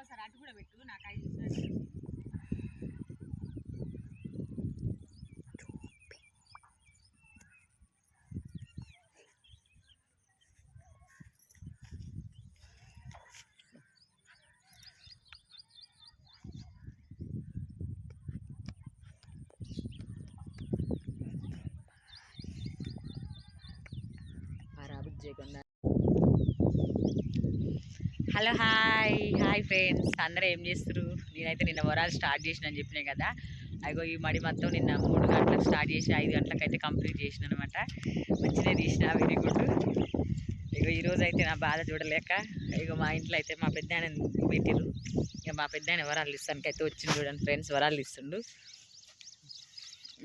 ఒకసారి అటు కూడా పెట్టు నాకు ఐదు నిమిషాలు. Hello hi. Hi friends. అందరూ ఏం చేస్తారు నేనైతే నిన్న వరాలు స్టార్ట్ చేసిన అని చెప్పినాయి కదా. అగో ఈ మడి మొత్తం నిన్న మూడు గంటలకు స్టార్ట్ చేసి ఐదు గంటలకు అయితే కంప్లీట్ చేసిన అనమాట. మంచిగా తీసిన వెరీ గుడ్. ఇగో ఈరోజు అయితే నా బాధ చూడలేక ఇగో మా ఇంట్లో అయితే మా పెద్ద ఆయన పెట్టిరు ఇక మా పెద్ద ఆయన వరాలు ఇస్తానికి అయితే వచ్చిండు చూడండి ఫ్రెండ్స్ వరాలు ఇస్తుండు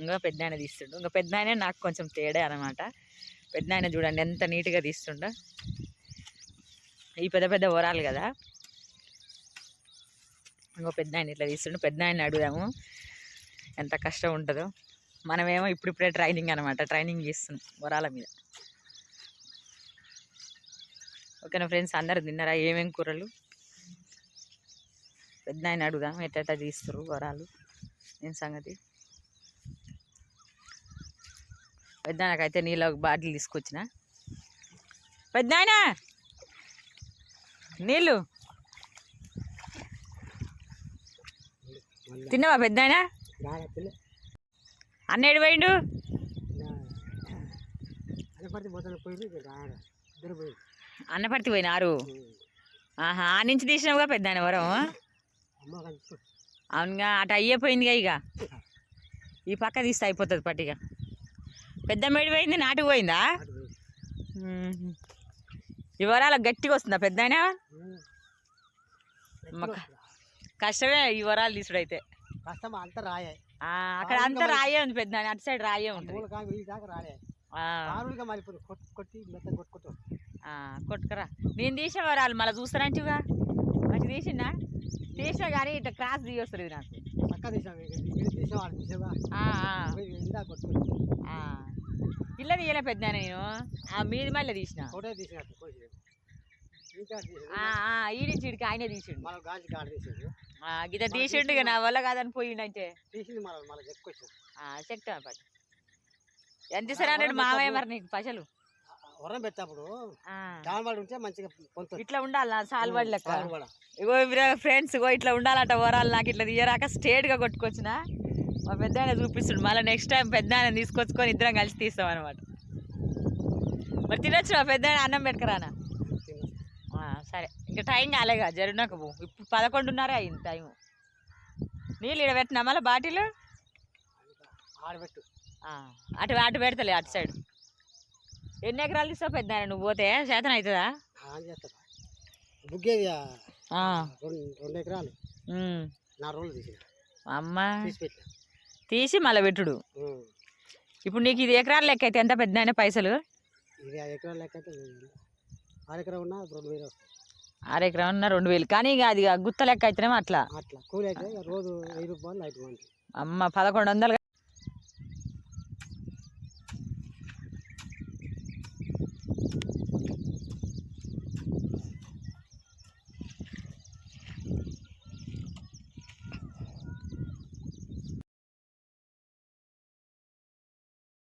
ఇంకా పెద్ద ఆయన తీస్తుండు. ఇంకా పెద్ద ఆయన నాకు కొంచెం తేడా అనమాట. పెద్ద ఆయన చూడండి ఎంత నీట్గా తీస్తుండో. ఈ పెద్ద పెద్ద వరాలు కదా. ఇంకో పెద్ద ఆయన ఇట్లా తీస్తుండే. పెద్ద ఆయన అడుగుదాము. ఎంత కష్టం ఉంటుందో. మనమేమో ఇప్పుడిప్పుడే ట్రైనింగ్ అనమాట ట్రైనింగ్ చేస్తున్నాం వరాల మీద. ఓకేనా ఫ్రెండ్స్? అందరు తిన్నారా? ఏమేమి కూరలు? పెద్ద ఆయన అడుగుదాం. ఎట్ట తీస్తారు వరాలు నేను సంగతి? పెద్ద నాకైతే నీళ్ళ బాటిల్ తీసుకొచ్చిన. పెద్ద ఆయన! నీళ్ళు. తిన్నావా పెద్ద ఆయన అన్నేడు పోయిండు? అన్నపర్తి పోయినారు ఆహా ఆ నుంచి తీసినావుగా పెద్ద ఆయన వరం. అవునుగా అటు అయ్యిపోయిందిగా ఇక. ఈ పక్క తీస్తే అయిపోతుంది పట్టిగా పెద్ద మేడి పోయింది? నాటుకు పోయిందా? మ్మ్. ఈ వరాల గట్టిగా వస్తుందా? పెద్ద కష్టమే ఈ వరాలు తీసుడు అయితే కష్టం అంతా రాయే. ఆ, అక్కడ అంతా రాయే ఉంది పెద్ద. అటు సైడ్ రాయే ఉంటుంది కొట్టుకురా. నేను తీసే వరాలు మళ్ళీ చూస్తానంటివిగా? మంచి తీసిందా తీసినా కానీ ఇట్లా క్రాస్ తీయొస్తుంది ఇది నాకు పక్క తీసాం ఇది తీసాం వాడు తీసావా ఆ, ఆ, ఇందా కొట్టుకుంటాం ఆ. ఇల్ల తీయలే పెద్ద నేను ఆ మీది మళ్ళీ తీసిన నుంచి ఇడికి ఆయనే తీసిండు. కాడ తీసాడు. నా వల్ల కాదని చెప్తా పట్టు. ఎంత అన్నాడు మామయ్య మరి నీకు పైసలు? వరం దానివాడు ఉంటే మంచిగా ఇట్లా ఉండాలి సాల్వాడి లెక్క. ఇగో ఫ్రెండ్స్ ఇగో ఇట్లా ఉండాలట వరాలు నాకు ఇట్లా తీయరాక స్ట్రేట్గా కొట్టుకొచ్చిన. మా పెద్ద ఆయన చూపిస్తుండు. మళ్ళీ నెక్స్ట్ టైం పెద్ద ఆయన తీసుకొచ్చుకొని ఇద్దరం కలిసి తీస్తాం అనమాట మరి తినొచ్చు మా పెద్ద అన్నం పెట్టుకురానా? సరే. ఇంకా టైం కాలేగా జరిగినాక పో. ఇప్పుడు పదకొండున్నర అయింది టైం నీళ్ళు ఇక్కడ పెట్టినా మళ్ళీ బాటిల్? ఆడబెట్టు అటు అటు పెడతలే అటు సైడ్. ఎన్ని ఎకరాలు తీస్తావు పెద్ద నువ్వు పోతే శాతం అవుతుందా? బుగ్గేది ఆ, రెండు ఎకరాలు. ఉమ్. నా రోజులు తీసిన. అమ్మ. తీసి పెట్టిన. తీసి మళ్ళీ పెట్టుడు. ఇప్పుడు నీకు ఇది ఎకరాల లెక్క అయితే ఎంత పెద్ద అయినా పైసలు? ఇది ఆ ఎకరాలు లెక్క అయితే వెయ్యి. ఆరు ఎకరం ఉన్నా రెండు వేలు ఉన్న రెండు కానీ ఇక అది గుత్త లెక్క అయితేనేమో అట్లా. అట్లా. కూలి అయితే ఇక రోజు వెయ్యి రూపాయలు ఐదు మంది అమ్మ పదకొండు వందలు